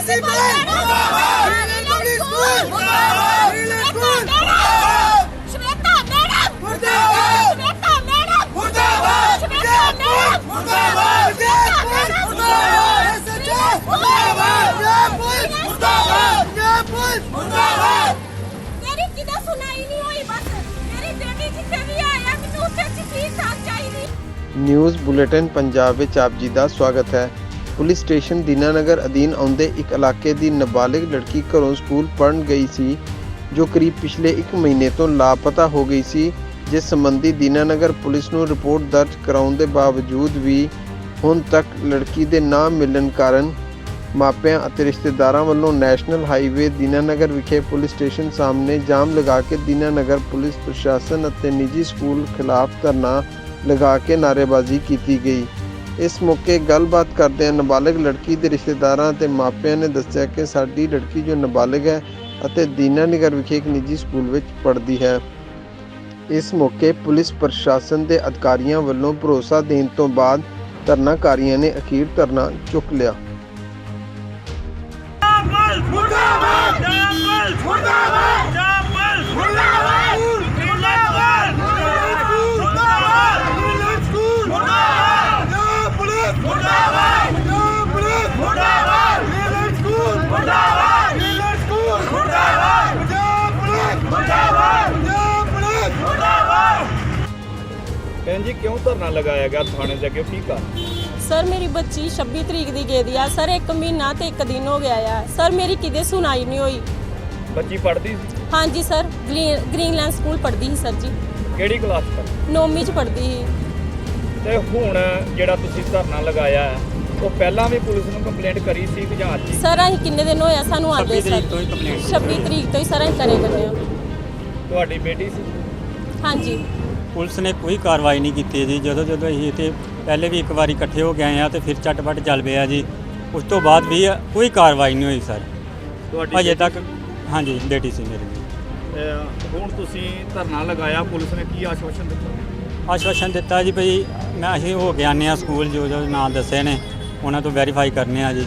Principal ਮੁਰਦਾਬਾਦ public school ਮੁਰਦਾਬਾਦ public school ਮੁਰਦਾਬਾਦ ਸ਼ਵੇਤਾ ਮੈਡਮ ਮੁਰਦਾਬਾਦ ਸ਼ਵੇਤਾ ਮੈਡਮ ਮੁਰਦਾਬਾਦ ਸ਼ਵੇਤਾ ਮੈਡਮ ਮੁਰਦਾਬਾਦ ਜੈਪੁਰ ਮੁਰਦਾਬਾਦ ਐਸਐਚਓ ਮੁਰਦਾਬਾਦ ਜੈਪੁਰ ਮੁਰਦਾਬਾਦ ਜੈਪੁਰ ਮੁਰਦਾਬਾਦ ਮੇਰੀ ਕਿਦਾ ਸੁਣਾਈ ਨਹੀਂ ਹੋਈ ਬਸ ਮੇਰੀ ਬੇਟੀ ਜਿੱਥੇ ਵੀ ਆਇਆ ਮੈਨੂੰ ਉੱਥੇ ਚੀਜ਼ ਆ ਚਾਹੀਦੀ ਨਿਊਜ਼ ਬੁਲੇਟਿਨ ਪੰਜਾਬ ਵਿੱਚ ਆਪ ਜੀ ਦਾ ਸਵਾਗਤ ਹੈ ਪੁਲਿਸ ਸਟੇਸ਼ਨ ਦੀਨਾਨਗਰ ਅਧੀਨ ਆਉਂਦੇ ਇੱਕ ਇਲਾਕੇ ਦੀ ਨਾਬਾਲਿਗ ਲੜਕੀ ਘਰੋਂ ਸਕੂਲ ਪੜ੍ਹਨ ਗਈ ਸੀ, ਜੋ ਕਰੀਬ ਪਿਛਲੇ 1 ਮਹੀਨੇ ਤੋਂ ਲਾਪਤਾ ਹੋ ਗਈ ਸੀ। ਜਿਸ ਸੰਬੰਧੀ ਦੀਨਾਨਗਰ ਪੁਲਿਸ ਨੂੰ ਰਿਪੋਰਟ ਦਰਜ ਕਰਾਉਣ ਦੇ ਬਾਵਜੂਦ ਵੀ ਹੁਣ ਤੱਕ ਲੜਕੀ ਦੇ ਨਾ ਮਿਲਣ ਕਾਰਨ ਮਾਪਿਆਂ ਅਤੇ ਰਿਸ਼ਤੇਦਾਰਾਂ ਵੱਲੋਂ ਨੈਸ਼ਨਲ ਹਾਈਵੇ ਦੀਨਾਨਗਰ ਵਿਖੇ ਪੁਲਿਸ ਸਟੇਸ਼ਨ ਸਾਹਮਣੇ ਜਾਮ ਲਗਾ ਕੇ ਦੀਨਾਨਗਰ ਪੁਲਿਸ ਪ੍ਰਸ਼ਾਸਨ ਅਤੇ ਨਿੱਜੀ ਸਕੂਲ ਖਿਲਾਫ ਧਰਨਾ ਲਗਾ ਕੇ ਨਾਅਰੇਬਾਜ਼ੀ ਕੀਤੀ ਗਈ। ਇਸ ਮੌਕੇ ਗੱਲਬਾਤ ਕਰਦਿਆਂ ਨਾਬਾਲਗ ਲੜਕੀ ਦੇ ਰਿਸ਼ਤੇਦਾਰਾਂ ਅਤੇ ਮਾਪਿਆਂ ਨੇ ਦੱਸਿਆ ਕਿ ਸਾਡੀ ਲੜਕੀ ਜੋ ਨਾਬਾਲਗ ਹੈ ਅਤੇ ਦੀਨਾਨਗਰ ਵਿਖੇ ਇੱਕ ਨਿੱਜੀ ਸਕੂਲ ਵਿੱਚ ਪੜ੍ਹਦੀ ਹੈ। ਇਸ ਮੌਕੇ ਪੁਲਿਸ ਪ੍ਰਸ਼ਾਸਨ ਦੇ ਅਧਿਕਾਰੀਆਂ ਵੱਲੋਂ ਭਰੋਸਾ ਦੇਣ ਤੋਂ ਬਾਅਦ ਧਰਨਾਕਾਰੀਆਂ ਨੇ ਅਖੀਰ ਧਰਨਾ ਚੁੱਕ ਲਿਆ। ਭੈਣ ਜੀ ਕਿਉਂ ਧਰਨਾ ਲਗਾਇਆ ਗਿਆ ਥਾਣੇ ਦੇ ਅੱਗੇ? ਕੀ ਕਰ ਸਰ ਮੇਰੀ ਬੱਚੀ 26 ਤਰੀਕ ਦੀ ਗਈ ਦੀ ਆ। ਸਰ ਇੱਕ ਮਹੀਨਾ ਤੇ ਇੱਕ ਦਿਨ ਹੋ ਗਿਆ ਆ। ਸਰ ਮੇਰੀ ਕਿਤੇ ਸੁਣਾਈ ਨਹੀਂ ਹੋਈ। ਬੱਚੀ ਪੜ੍ਹਦੀ ਸੀ? ਹਾਂਜੀ ਸਰ ਗ੍ਰੀ- ਗ੍ਰੀਨਲੈਂਡ ਸਕੂਲ ਪੜ੍ਹਦੀ ਸੀ ਸਰ ਜੀ। ਕਿਹੜੀ ਕਲਾਸ ਤੱਕ ਨੌਵੀਂ ਚ ਪੜ੍ਹਦੀ ਸੀ। ਤੇ ਹੁਣ ਜਿਹੜਾ ਤੁਸੀਂ ਧਰਨਾ ਲਗਾਇਆ ਹੈ, ਉਹ ਪਹਿਲਾਂ ਵੀ ਪੁਲਿਸ ਨੂੰ ਕੰਪਲੇਂਟ ਕਰੀ ਸੀ ਕਿ ਜਾਂ ਅੱਜ ਹੀ? ਸਰ ਅਸੀਂ ਕਿੰਨੇ ਦਿਨ ਹੋਇਆ ਸਾਨੂੰ ਆਦੇ ਸਰ 26 ਤਰੀਕ ਤੋਂ ਹੀ ਸਰ ਅਸੀਂ ਕਰੇ ਕਰਨੇ ਆ। ਤੁਹਾਡੀ ਬੇਟੀ ਸੀ? ਹਾਂਜੀ। ਪੁਲਿਸ ਨੇ ਕੋਈ ਕਾਰਵਾਈ ਨਹੀਂ ਕੀਤੀ ਜੀ। ਜਦੋਂ ਜਦੋਂ ਅਸੀਂ ਇੱਥੇ ਪਹਿਲੇ ਵੀ ਇੱਕ ਵਾਰੀ ਇਕੱਠੇ ਹੋ ਆਏ ਆ ਤੇ ਫਿਰ ਝਟਪਟ ਚੱਲ ਪਿਆ ਜੀ। ਉਸ ਤੋਂ ਬਾਅਦ ਵੀ ਕੋਈ ਕਾਰਵਾਈ ਨਹੀਂ ਹੋਈ ਸਰ। ਤੁਹਾਡੀ ਅਜੇ ਤੱਕ ਹਾਂਜੀ ਬੇਟੀ ਸੀ ਮੇਰੀ। ਅਹ ਹੁਣ ਤੁਸੀਂ ਧਰਨਾ ਲਗਾਇਆ ਪੁਲਿਸ ਨੇ ਕੀ ਆਸ਼ਵਾਸਨ ਦਿੱਤਾ? ਆਸ਼ਵਾਸਨ ਦਿੱਤਾ ਜੀ ਭਈ ਮੈਂ ਅਸੀਂ ਹੋ ਕੇ ਆਨੇ ਆ ਸਕੂਲ ਜੋ ਜੋ ਨਾਂ ਦੱਸੇ ਨੇ ਉਹਨਾਂ ਤੋਂ ਵੈਰੀਫਾਈ ਕਰਨੇ ਆ ਜੀ।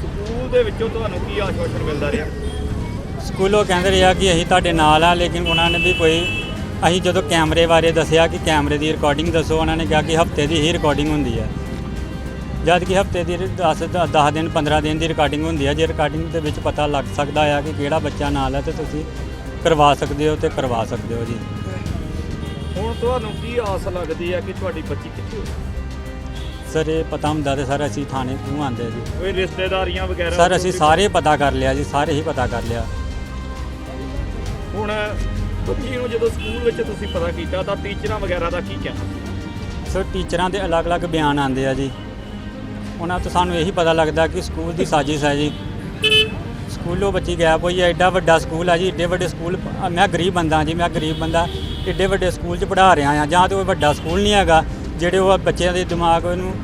ਸਕੂਲ ਦੇ ਵਿੱਚੋਂ ਤੁਹਾਨੂੰ ਕੀ ਆਸ਼ਵਾਸਨ ਮਿਲਦਾ ਰਿਹਾ? ਸਕੂਲੋਂ ਕਹਿੰਦੇ ਰਿਹਾ ਕਿ ਅਸੀਂ ਤੁਹਾਡੇ ਨਾਲ ਆ ਲੇਕਿਨ ਉਹਨਾਂ ਨੇ ਵੀ ਕੋਈ ਅਸੀਂ ਜਦੋਂ ਕੈਮਰੇ ਬਾਰੇ ਦੱਸਿਆ ਕਿ ਕੈਮਰੇ ਦੀ ਰਿਕਾਰਡਿੰਗ ਦੱਸੋ ਉਹਨਾਂ ਨੇ ਕਿਹਾ ਕਿ ਹਫ਼ਤੇ ਦੀ ਹੀ ਰਿਕਾਰਡਿੰਗ ਹੁੰਦੀ ਹੈ। ਜਦ ਕਿ ਹਫ਼ਤੇ ਦੀ 10 10 ਦਿਨ 15 ਦਿਨ ਦੀ ਰਿਕਾਰਡਿੰਗ ਹੁੰਦੀ ਹੈ। ਜੇ ਰਿਕਾਰਡਿੰਗ ਦੇ ਵਿੱਚ ਪਤਾ ਲੱਗ ਸਕਦਾ ਆ ਕਿ ਕਿਹੜਾ ਬੱਚਾ ਨਾਲ ਹੈ ਤੇ ਤੁਸੀਂ ਕਰਵਾ ਸਕਦੇ ਹੋ ਤੇ ਕਰਵਾ ਸਕਦੇ ਹੋ ਜੀ। ਹੁਣ ਤੁਹਾਨੂੰ ਕੀ ਆਸ ਲੱਗਦੀ ਹੈ ਕਿ ਤੁਹਾਡੀ ਬੱਚੀ ਕਿੱਥੇ ਹੋਈ ਸਰ ਇਹ ਪਤਾ ਹੁੰਦਾ ਤੇ ਸਰ ਅਸੀਂ ਥਾਣੇ ਕਿਉਂ ਆਉਂਦੇ ਜੀ? ਕੋਈ ਰਿਸ਼ਤੇਦਾਰੀਆਂ ਵਗੈਰਾ ਸਰ ਅਸੀਂ ਸਾਰੇ ਪਤਾ ਕਰ ਲਿਆ ਜੀ ਸਾਰੇ ਹੀ ਪਤਾ ਕਰ ਲਿਆ। ਹੁਣ ਬੱਚੀ ਨੂੰ ਜਦੋਂ ਸਕੂਲ ਵਿੱਚ ਤੁਸੀਂ ਪਤਾ ਕੀਤਾ, ਤਾਂ ਟੀਚਰਾਂ ਵਗੈਰਾ ਦਾ ਕੀ ਕਹਿਣਾ ਸਰ, ਟੀਚਰਾਂ ਦੇ ਅਲੱਗ-ਅਲੱਗ ਬਿਆਨ ਆਉਂਦੇ ਆ ਜੀ। ਉਹਨਾਂ ਤੋਂ ਸਾਨੂੰ ਇਹੀ ਪਤਾ ਲੱਗਦਾ ਕਿ ਸਕੂਲ ਦੀ ਸਾਜ਼ਿਸ਼ ਹੈ ਜੀ। ਸਕੂਲੋਂ ਬੱਚੀ ਗਾਇਬ ਹੋਈ ਹੈ ਐਡਾ ਵੱਡਾ ਸਕੂਲ ਹੈ ਜੀ, ਏਡੇ ਵੱਡੇ ਸਕੂਲ ਮੈਂ ਗਰੀਬ ਬੰਦਾ ਜੀ, ਮੈਂ ਗਰੀਬ ਬੰਦਾ, ਏਡੇ ਵੱਡੇ ਸਕੂਲ 'ਚ ਪੜ੍ਹਾ ਰਿਹਾ ਆ ਜਾਂ ਤੇ ਉਹ ਵੱਡਾ ਸਕੂਲ ਨਹੀਂ ਹੈਗਾ, ਜਿਹੜੇ ਉਹ ਬੱਚਿਆਂ ਦੇ ਦਿਮਾਗ ਨੂੰ,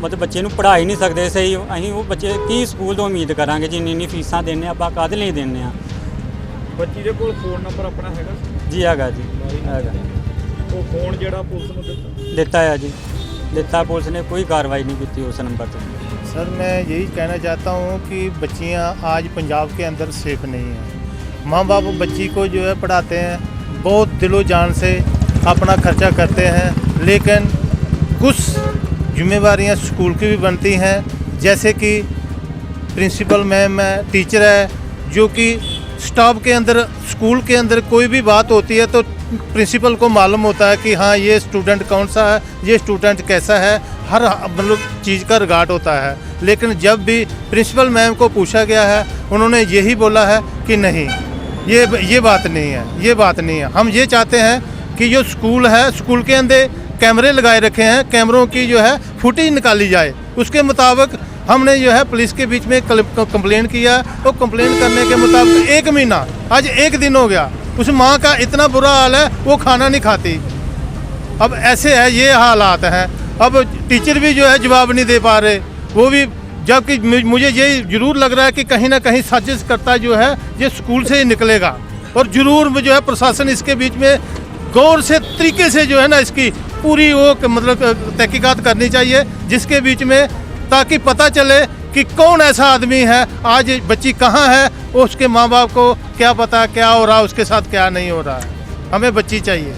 ਮਤਲਬ ਬੱਚੇ ਨੂੰ ਪੜ੍ਹਾ ਹੀ ਨਹੀਂ ਸਕਦੇ ਸਹੀ, ਅਸੀਂ ਉਹ ਬੱਚੇ ਕੀ ਸਕੂਲ ਤੋਂ ਉਮੀਦ ਕਰਾਂਗੇ ਜੀ ਇੰਨੀ ਇੰਨੀ ਫੀਸਾਂ ਦਿੰਨੇ ਆਪਾਂ ਕਾਹਦੇ ਲਈ ਦਿੰਨੇ ਆ ਬੱਚੀ ਦੇ ਕੋਲ ਫੋਨ ਨੰਬਰ ਆਪਣਾ ਹੈਗਾ ਸੀ? ਜੀ ਹੈਗਾ ਜੀ ਹੈਗਾ ਉਹ ਫੋਨ ਜਿਹੜਾ ਪੁਲਿਸ ਨੂੰ ਦਿੱਤਾ ਦਿੱਤਾ ਹੈ ਜੀ ਦਿੱਤਾ ਪੁਲਿਸ ਨੇ ਕੋਈ ਕਾਰਵਾਈ ਨਹੀਂ ਕੀਤੀ ਉਸ ਨੰਬਰ ਤੇ सर मैं यही कहना चाहता हूँ कि बच्चियाँ आज पंजाब के अंदर सेफ नहीं हैं माँ बाप बच्ची को जो है पढ़ाते हैं बहुत दिलो जान से अपना खर्चा करते हैं लेकिन कुछ जिम्मेवारियाँ स्कूल की भी बनती हैं जैसे कि प्रिंसिपल मैम है टीचर है जो कि स्टाफ के अंदर, स्कूल के अंदर कोई भी बात होती है तो प्रिंसिपल को मालूम होता है कि हाँ ये स्टूडेंट कौन सा है, ये स्टूडेंट कैसा है, हर मतलब चीज़ का रिगार्ड होता है। लेकिन जब भी प्रिंसिपल मैम को पूछा गया है, उन्होंने यही बोला है कि नहीं, ये ये बात नहीं है, ये बात नहीं है। हम ये चाहते हैं कि जो स्कूल है, स्कूल के अंदर कैमरे लगाए रखे हैं, कैमरों की जो है फुटेज निकाली जाए। उसके मुताबिक हमने जो है पुलिस के बीच में कंप्लेंट किया। और कंप्लेंट करने के मुताबिक एक महीना, आज एक दिन हो गया। उस माँ का इतना बुरा हाल है, वो खाना नहीं खाती। अब ऐसे है, ये हालात हैं। अब टीचर भी जो है जवाब नहीं दे पा रहे। वो भी, जबकि मुझे ये ज़रूर लग रहा है कि कहीं ना कहीं साजिश करता जो है, ये स्कूल से ही निकलेगा। और ज़रूर जो है प्रशासन इसके बीच में गौर से, तरीके से जो है ना इसकी पूरी वो मतलब तहकीकात करनी चाहिए, जिसके बीच में ताकि पता चले कि कौन ऐसा आदमी है आज ये बच्ची कहाँ है उसके माँ बाप को क्या पता क्या हो रहा है उसके साथ क्या नहीं हो रहा है हमें बच्ची चाहिए